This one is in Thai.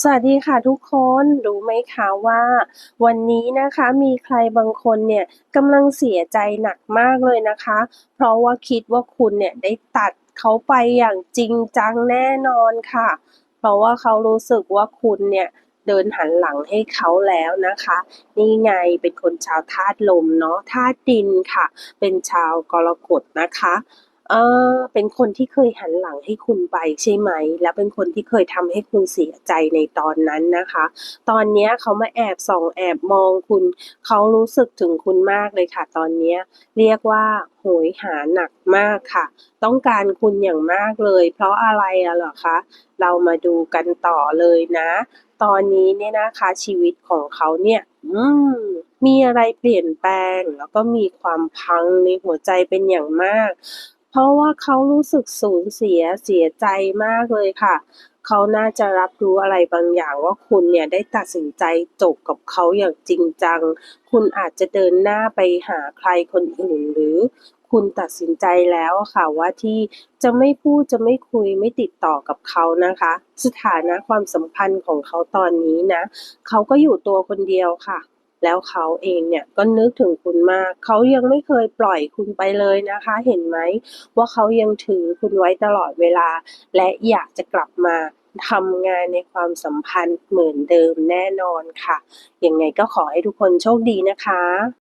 สวัสดีค่ะทุกคนรู้ไหมคะว่า วันนี้นะคะมีใครบางคนเนี่ยกำลังเสียใจหนักมากเลยนะคะ เพราะว่าคิดว่าคุณเนี่ยได้ตัดเขาไปอย่างจริงจังแน่นอนค่ะ เพราะว่าเขารู้สึกว่าคุณเนี่ยเดินหันหลังให้เขาแล้วนะคะ นี่ไงเป็นคนชาวธาตุลมเนาะธาตุดินค่ะ เป็นชาวกรกฎนะคะ เออ เป็นคนที่เคยหันหลังให้คุณไปใช่ไหม แล้วเป็นคนที่เคยทำให้คุณเสียใจในตอนนั้นนะคะ ตอนเนี้ยเขามาแอบส่องแอบมองคุณ เขารู้สึกถึงคุณมากเลยค่ะ ตอนเนี้ยเรียกว่าโหยหาหนักมากค่ะ ต้องการคุณอย่างมากเลย เพราะอะไรอะเหรอคะ เรามาดูกันต่อเลยนะ ตอนนี้เนี่ยนะคะชีวิตของเขาเนี่ยอืมมีอะไรเปลี่ยนแปลง แล้วก็มีความพังในหัวใจเป็นอย่างมาก เพราะว่าเขารู้สึกสูญเสียเสียใจมากเลยค่ะ เขาน่าจะรับรู้อะไรบางอย่างว่าคุณเนี่ยได้ตัดสินใจจบกับเขาอย่างจริงจัง คุณอาจจะเดินหน้าไปหาใครคนอื่นหรือคุณตัดสินใจแล้วค่ะว่าที่จะไม่พูดจะไม่คุยไม่ติดต่อกับเขานะคะ สถานะความสัมพันธ์ของเขาตอนนี้นะ เขาก็อยู่ตัวคนเดียวค่ะ แล้วเขาเองเนี่ยก็นึกถึงคุณมาก เขายังไม่เคยปล่อยคุณไปเลยนะคะ เห็นไหมว่าเขายังถือคุณไว้ตลอดเวลา และอยากจะกลับมาทำงานในความสัมพันธ์เหมือนเดิมแน่นอนค่ะ ยังไงก็ขอให้ทุกคนโชคดีนะคะ